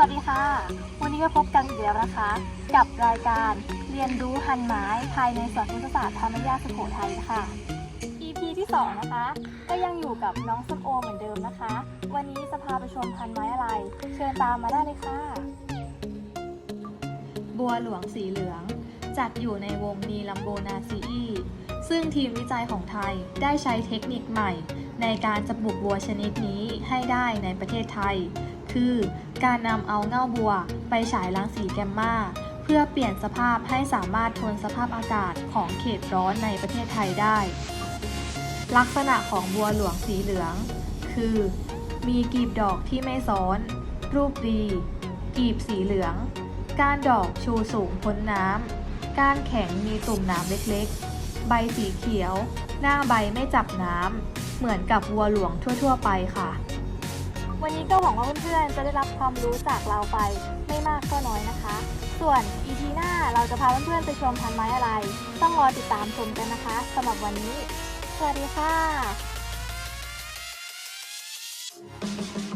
สวัสดีค่ะ วันนี้ก็พบกันอีกแล้วนะคะ กับรายการเรียนรู้หันไม้ภายในสวนพุทธศาสตร์ธรรมยาสุโขทัยค่ะ EP ที่2นะคะ ก็ยังอยู่กับน้องส้มโอเหมือนเดิมนะคะ วันนี้จะพาไปชมพันไม้อะไร เชิญตามมาได้เลยค่ะ บัวหลวงสีเหลือง จัดอยู่ในวงนีลัมโบนาซีอีซึ่งทีมวิจัยของไทยได้ใช้เทคนิคใหม่ ในการจับบุกบัวชนิดนี้ให้ได้ในประเทศไทย คือการนำเอาเง่าบัวไปฉายรังสีแกมมาเพื่อเปลี่ยนสภาพให้สามารถทนสภาพอากาศของเขตร้อนในประเทศไทยได้ ลักษณะของบัวหลวงสีเหลือง คือ มีกลีบดอกที่ไม่ซ้อน รูปดีกลีบสีเหลือง ก้านดอกชูสูงพ้นน้ำก้านแข็งมีตุ่มน้ำเล็กๆ ใบสีเขียว หน้าใบไม่จับน้ำเหมือนกับวัวหลวงทั่ว ๆ ไปค่ะ วันนี้ก็หวังว่าเพื่อนๆจะได้รับความรู้จากเราไปไม่มากก็น้อยนะคะ ส่วน EP หน้าเราจะพาเพื่อนๆไปชมพันไม้อะไร ต้องรอติดตามชมกันนะคะสำหรับวันนี้ สวัสดีค่ะ